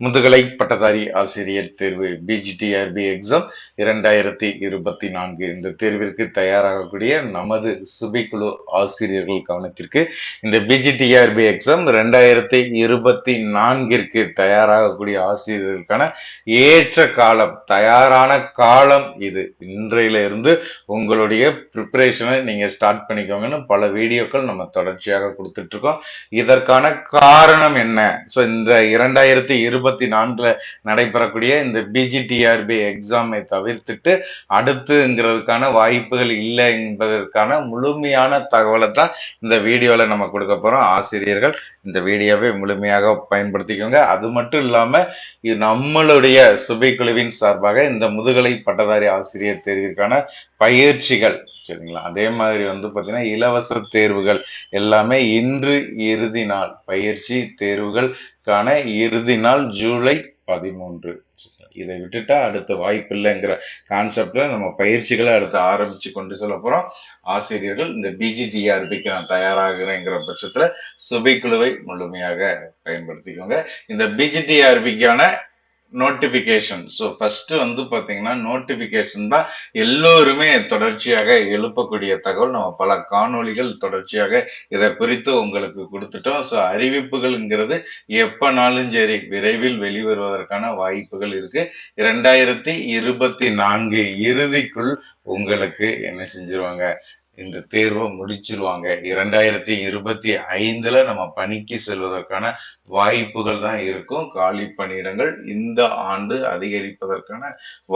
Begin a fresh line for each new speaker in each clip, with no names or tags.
முதுகலை பட்டதாரி ஆசிரியர் தேர்வு பிஜிடிஆர்பி எக்ஸாம் இரண்டாயிரத்தி இருபத்தி நான்கு. இந்த தேர்விற்கு தயாராகக்கூடிய நமது சுபிக்குழு ஆசிரியர்கள் கவனத்திற்கு இந்த பிஜிடிஆர்பி எக்ஸாம் ரெண்டாயிரத்தி இருபத்தி நான்கிற்கு தயாராகக்கூடிய ஆசிரியர்களுக்கான ஏற்ற காலம் தயாரான காலம் இது. இன்றையிலிருந்து உங்களுடைய ப்ரிப்பரேஷனை நீங்கள் ஸ்டார்ட் பண்ணிக்கோங்கன்னு பல வீடியோக்கள் நம்ம தொடர்ச்சியாக கொடுத்துட்ருக்கோம் இதற்கான காரணம் என்ன? ஸோ இந்த இரண்டாயிரத்தி இருபத்தி நான்குல நடைபெறக்கூடிய இந்த பிஜிடிஆர்பி எக்ஸாமை தவிர்த்துட்டு அடுத்துங்கிறதுக்கான வாய்ப்புகள் இல்லை என்பதற்கான முழுமையான தகவலை தான் இந்த வீடியோவில் நம்ம கொடுக்க போறோம். ஆசிரியர்கள் இந்த வீடியோவை முழுமையாக பயன்படுத்திக்கோங்க. அது மட்டும் இல்லாம இது நம்மளுடைய சுபை குழுவின் சார்பாக இந்த முதுகலை பட்டதாரி ஆசிரியர் தேர்விற்கான பயிற்சிகள் சரிங்களா? அதே மாதிரி வந்து பார்த்தீங்கன்னா இலவச தேர்வுகள் எல்லாமே இன்று இறுதி நாள் பயிற்சி தேர்வுகள் தேர்வுகளுக்கான இறுதி நாள் ஜூலை பதிமூன்று. இதை விட்டுட்டா அடுத்த வாய்ப்பு இல்லைங்கிற கான்செப்டில் நம்ம பயிற்சிகளை அடுத்து ஆரம்பித்து கொண்டு சொல்ல போகிறோம் ஆசிரியர்கள் இந்த பிஜிடிஆர்பிக்கு நான் தயாராகிறேங்கிற பட்சத்தில் சுபைக்குழுவை முழுமையாக பயன்படுத்திக்கோங்க. இந்த பிஜிடிஆர்பிக்கான நோட்டிபிகேஷன் ஸோ ஃபர்ஸ்ட் வந்து பார்த்தீங்கன்னா நோட்டிபிகேஷன் தான் எல்லோருமே தொடர்ச்சியாக எழுப்பக்கூடிய தகவல். நம்ம பல காணொளிகள் தொடர்ச்சியாக இதை குறித்து உங்களுக்கு கொடுத்துட்டோம். ஸோ அறிவிப்புகள்ங்கிறது எப்போனாலும் சரி விரைவில் வெளிவருவதற்கான வாய்ப்புகள் இருக்கு. இரண்டாயிரத்தி இருபத்தி நான்கு இறுதிக்குள் உங்களுக்கு என்ன செஞ்சிருவாங்க? இந்த தேர்வை முடிச்சிருவாங்க. இரண்டாயிரத்தி இருபத்தி ஐந்துல நம்ம பணிக்கு செல்வதற்கான வாய்ப்புகள் தான் இருக்கும். காலி பணியிடங்கள் இந்த ஆண்டு அதிகரிப்பதற்கான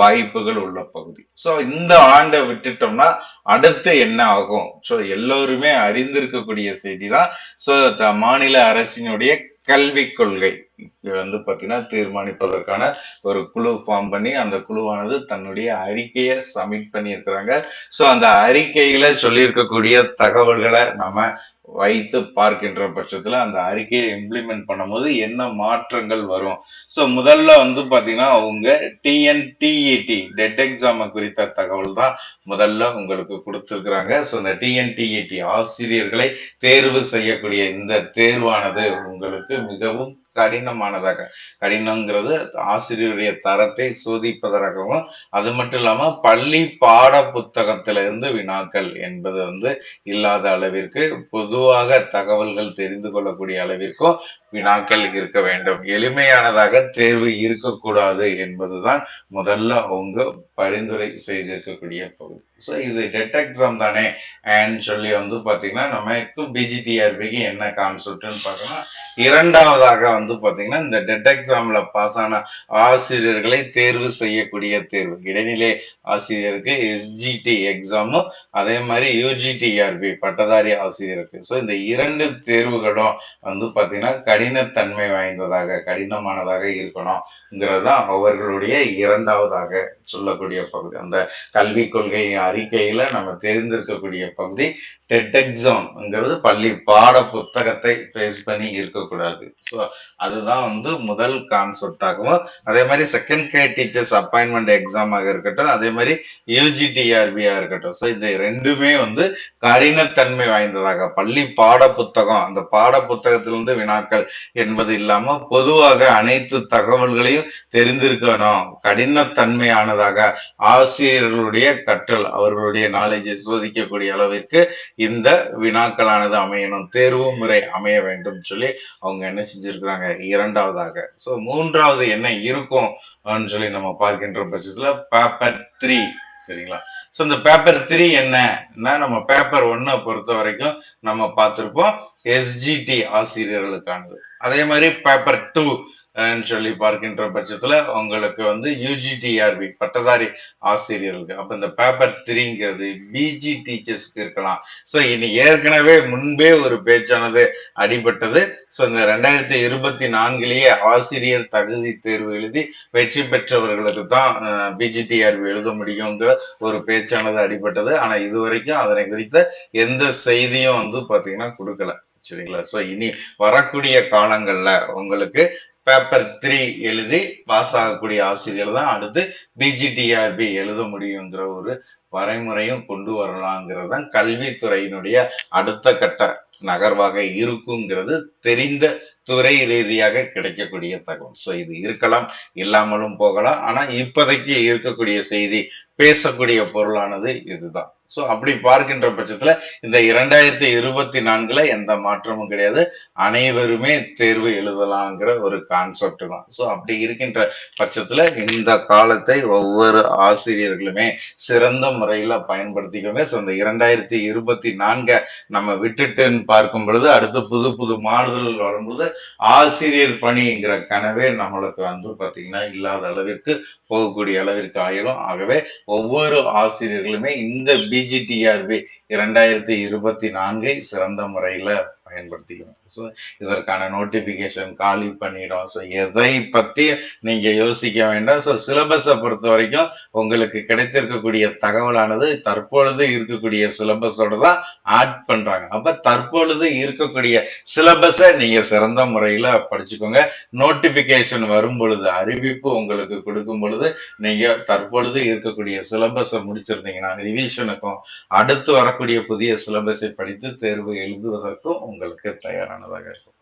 வாய்ப்புகள் உள்ள பகுதி. ஸோ இந்த ஆண்டை விட்டுட்டோம்னா அடுத்து என்ன ஆகும்? ஸோ எல்லோருமே அறிந்திருக்கக்கூடிய செய்தி தான் ஸோ மாநில அரசினுடைய கல்விக் கொள்கை. வந்து பார்த்தீங்கன்னா தீர்மானிப்பதற்கான ஒரு குழு ஃபார்ம் பண்ணி அந்த குழுவானது தன்னுடைய அறிக்கையை சப்மிட் பண்ணியிருக்கிறாங்க. ஸோ அந்த அறிக்கையில சொல்லியிருக்கக்கூடிய தகவல்களை நம்ம வைத்து பார்க்கின்ற பட்சத்தில் அந்த அறிக்கையை இம்ப்ளிமெண்ட் பண்ணும்போது என்ன மாற்றங்கள் வரும்? ஸோ முதல்ல வந்து பார்த்தீங்கன்னா அவங்க டிஎன்டிஇடி டெட் எக்ஸாம் குறித்த தகவல் தான் முதல்ல உங்களுக்கு கொடுத்துருக்குறாங்க. ஸோ இந்த டிஎன்டிஇடி ஆசிரியர்களை தேர்வு செய்யக்கூடிய இந்த தேர்வானது உங்களுக்கு மிகவும் கடினமானதாக. கடினங்கிறது ஆசிரியருடைய தரத்தை சோதிப்பதற்காகவும் அது மட்டும் இல்லாம பள்ளி பாட புத்தகத்திலிருந்து வினாக்கள் என்பது வந்து இல்லாத அளவிற்கு பொதுவாக தகவல்கள் தெரிந்து கொள்ளக்கூடிய அளவிற்கும் வினாக்கள் இருக்க வேண்டும். எளிமையானதாக தேர்வு இருக்கக்கூடாது என்பதுதான் முதல்ல அவங்க பரிந்துரை செய்திருக்கக்கூடிய பகுதி. ஸோ இது டெட் எக்ஸாம் தானே? அண்ட் சொல்லி வந்து பாத்தீங்கன்னா நமக்கு பிஜிடிஆர்பிக்கு என்ன கான்செப்ட்னு பார்த்தோம்னா இரண்டாவதாக வந்து பாத்தீங்கன்னா இந்த டெட் எக்ஸாமில் பாஸ் ஆன ஆசிரியர்களை தேர்வு செய்யக்கூடிய தேர்வு. இடைநிலை ஆசிரியருக்கு எஸ்ஜிடி எக்ஸாமும் அதே மாதிரி யூஜிடிஆர்பி பட்டதாரி ஆசிரியருக்கு. ஸோ இந்த இரண்டு தேர்வுகளும் வந்து பாத்தீங்கன்னா கடினத்தன்மை வாய்ந்ததாக கடினமானதாக இருக்கணும்ங்கிறது தான் அவர்களுடைய இரண்டாவதாக சொல்லக்கூடிய பகுதி. அந்த கல்விக் கொள்கை அறிக்கையில் நம்ம தெரிந்திருக்கக்கூடிய பகுதி டெட் எக்ஸாம்ங்கிறது பள்ளி பாட புத்தகத்தை ஃபேஸ் பண்ணி இருக்கக்கூடாது. ஸோ அதுதான் வந்து முதல் கான்செப்டாகவும் அதே மாதிரி செகண்ட் கே டீச்சர்ஸ் அப்பாயின்மெண்ட் எக்ஸாமாக இருக்கட்டும் அதே மாதிரி யூஜிடிஆர்பியாக இருக்கட்டும். ஸோ இது ரெண்டுமே வந்து கடினத்தன்மை வாய்ந்ததாக பள்ளி பாட புத்தகம் அந்த பாட புத்தகத்திலிருந்து வினாக்கள் என்பது இல்லாமல் பொதுவாக அனைத்து தகவல்களையும் தெரிந்திருக்கணும். கடினத்தன்மையானதாக ஆசிரியர்களுடைய கற்றல் அவர்களுடைய நாலேஜை சோதிக்கக்கூடிய அளவிற்கு இந்த வினாக்களானது அமையணும். தேர்வு முறை அமைய வேண்டும் சொல்லி அவங்க என்ன செஞ்சிருக்கிறாங்க? இரண்டாவதாக. சோ மூன்றாவது என்ன இருக்கும் சொல்லி நம்ம பார்க்கின்ற பட்சத்துல பேப்பர் த்ரீ சரிங்களா? ஸோ இந்த பேப்பர் த்ரீ என்னன்னா நம்ம பேப்பர் ஒன்னை பொறுத்த வரைக்கும் நம்ம பார்த்துருப்போம் எஸ்ஜிடி ஆசிரியர்களுக்கானது. அதே மாதிரி பேப்பர் டூ சொல்லி பார்க்கின்ற பட்சத்துல உங்களுக்கு வந்து யூஜிடிஆர்பி பட்டதாரி ஆசிரியர்களுக்கு. அப்ப இந்த பேப்பர் த்ரீங்கிறது பிஜி டீச்சர்ஸ்க்கு இருக்கலாம். ஸோ இனி ஏற்கனவே முன்பே ஒரு பேச்சானது அடிபட்டது. ஸோ இந்த ரெண்டாயிரத்தி இருபத்தி நான்கிலேயே ஆசிரியர் தகுதி தேர்வு எழுதி வெற்றி பெற்றவர்களுக்கு தான் பிஜிடிஆர்பி எழுத முடியுங்கிற ஒரு பேச்சானது அடிபட்டது. ஆனால் இது வரைக்கும் அதனை குறித்த எந்த செய்தியும் வந்து பார்த்தீங்கன்னா கொடுக்கல. சரிங்களா? ஸோ இனி வரக்கூடிய காலங்கள்ல உங்களுக்கு பேப்பர் த்ரீ எழுதி பாஸ் ஆகக்கூடிய ஆசிரியர் தான் அடுத்து பிஜிடிஆர்பி எழுத முடியுங்கிற ஒரு வரைமுறையும் கொண்டு வரலாங்கிறது தான் கல்வித்துறையினுடைய அடுத்த கட்ட நகர்வாக இருக்குங்கிறது தெரிந்த துறை ரீதியாக கிடைக்கக்கூடிய தகவல். ஸோ இது இருக்கலாம் இல்லாமலும் போகலாம். ஆனா இப்போதைக்கு இருக்கக்கூடிய செய்தி பேசக்கூடிய பொருளானது இதுதான். ஸோ அப்படி பார்க்கின்ற பட்சத்துல இந்த இரண்டாயிரத்தி இருபத்தி நான்குல எந்த மாற்றமும் கிடையாது. அனைவருமே தேர்வு எழுதலாங்கிற ஒரு கான்செப்ட் தான். ஸோ அப்படி இருக்கின்ற பட்சத்துல இந்த காலத்தை ஒவ்வொரு ஆசிரியர்களுமே சிறந்த முறையில பயன்படுத்திக்கோங்க. ஸோ இந்த இரண்டாயிரத்தி இருபத்தி நான்கை நம்ம விட்டுட்டுன்னு பார்க்கும் பொழுது அடுத்து புது புது மாறுதல்கள் வரும்போது ஆசிரியர் பணிங்கிற கனவே நம்மளுக்கு வந்து பாத்தீங்கன்னா இல்லாத அளவிற்கு போகக்கூடிய அளவிற்கு ஆயிடும் ஆகவே ஒவ்வொரு ஆசிரியர்களுமே இந்த பிஜிடிஆர்பி இரண்டாயிரத்தி இருபத்தி நான்கை சிறந்த முறையில பயன்படுத்திக்கணும். ஸோ இதற்கான நோட்டிபிகேஷன் காலி பண்ணிடும். ஸோ எதை பத்தி நீங்க யோசிக்க வேண்டாம். ஸோ சிலபஸை பொறுத்த வரைக்கும் உங்களுக்கு கிடைத்திருக்கக்கூடிய தகவலானது தற்பொழுது இருக்கக்கூடிய சிலபஸோட தான் ஆட் பண்றாங்க. அப்ப தற்பொழுது இருக்கக்கூடிய சிலபஸை நீங்க சிறந்த முறையில படிச்சுக்கோங்க. நோட்டிபிகேஷன் வரும் பொழுது அறிவிப்பு உங்களுக்கு கொடுக்கும் பொழுது நீங்க தற்பொழுது இருக்கக்கூடிய சிலபஸை முடிச்சிருந்தீங்கன்னா ரிவிஷனுக்கும் அடுத்து வரக்கூடிய புதிய சிலபஸை படித்து தேர்வு எழுதுவதற்கும் உங்களுக்கு தயாரானதாக இருக்கும்.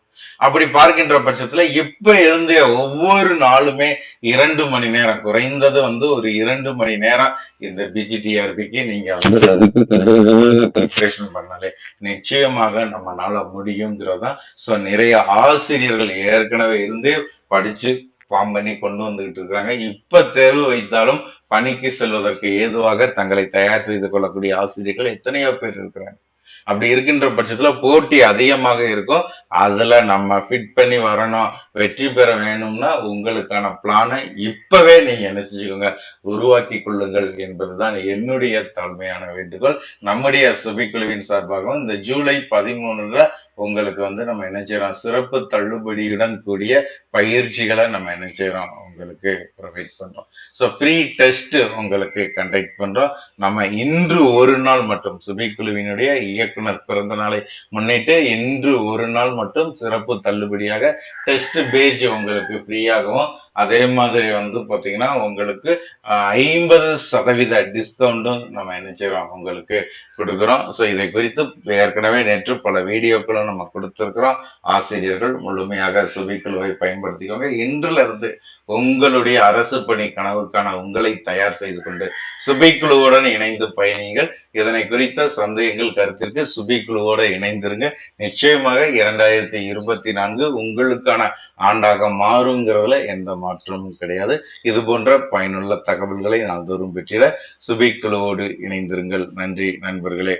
அப்படி பார்க்கின்ற பட்சத்துல இப்ப இருந்தே ஒவ்வொரு நாளுமே இரண்டு மணி நேரம் குறைந்தது வந்து ஒரு இரண்டு மணி நேரம் இந்த பிஜிடிஆர்பிக்கு நீங்க வந்து அதுக்கு ப்ரிப்ரேஷன் பண்ணாலே நிச்சயமாக நம்மளால முடியுங்கிறதான் ஸோ நிறைய ஆசிரியர்கள் ஏற்கனவே இருந்தே படிச்சு ஃபார்ம் பண்ணி கொண்டு வந்துகிட்டு இருக்காங்க. இப்ப தேர்வு வைத்தாலும் பணிக்கு செல்வதற்கு ஏதுவாக தங்களை தயார் செய்து கொள்ளக்கூடிய ஆசிரியர்கள் எத்தனையோ பேர் இருக்கிறாங்க. அப்படி இருக்கின்ற பட்சத்துல போட்டி அதிகமாக இருக்கும். அதுல நம்ம ஃபிட் பண்ணி வரணும் வெற்றி பெற வேணும்னா உங்களுக்கான பிளானை இப்பவே நீங்க என்ன செஞ்சுக்கோங்க உருவாக்கி கொள்ளுங்கள் என்பதுதான் என்னுடைய தாழ்மையான வேண்டுகோள். நம்முடைய சுபிக்குழுவின் சார்பாகவும் இந்த ஜூலை பதிமூணுல உங்களுக்கு வந்து நம்ம என்ன செய்யறோம்? சிறப்பு தள்ளுபடியுடன் கூடிய பயிற்சிகளை நம்ம என்ன செய்யறோம்? உங்களுக்கு ப்ரொவைட் பண்றோம். ஸோ ஃப்ரீ டெஸ்ட் உங்களுக்கு கண்டக்ட் பண்றோம். நம்ம இன்று ஒரு நாள் மட்டும் சுபிக்குழுவினுடைய இயக்குனர் பிறந்த நாளை முன்னிட்டு இன்று ஒரு நாள் மட்டும் சிறப்பு தள்ளுபடியாக டெஸ்ட் பேஜ் உங்களுக்கு ஃப்ரீயாகவும் அதே மாதிரி வந்து பாத்தீங்கன்னா உங்களுக்கு ஐம்பது சதவீத டிஸ்கவுண்டும் நம்ம என்ன செய்யறோம் உங்களுக்கு கொடுக்குறோம். ஸோ இதை குறித்து ஏற்கனவே நேற்று பல வீடியோக்களும் நம்ம கொடுத்துருக்குறோம். ஆசிரியர்கள் முழுமையாக சுபிக்குழுவை பயன்படுத்திக்கோங்க. இன்றுல இருந்து உங்களுடைய அரசு பணி கனவுக்கான உங்களை தயார் செய்து கொண்டு சுபிக்குழுவுடன் இணைந்து பயணிங்கள் இதனை குறித்த சந்தேகங்கள் கருத்திற்கு சுபிக்குழுவோடு இணைந்திருங்க. நிச்சயமாக இரண்டாயிரத்தி இருபத்தி நான்கு உங்களுக்கான ஆண்டாக மாறுங்கிறதுல எந்த மாற்றமும் கிடையாது. இது போன்ற பயனுள்ள தகவல்களை நாள்தோறும் பெற்றிட சுபிக்களோடு இணைந்திருங்கள். நன்றி நண்பர்களே.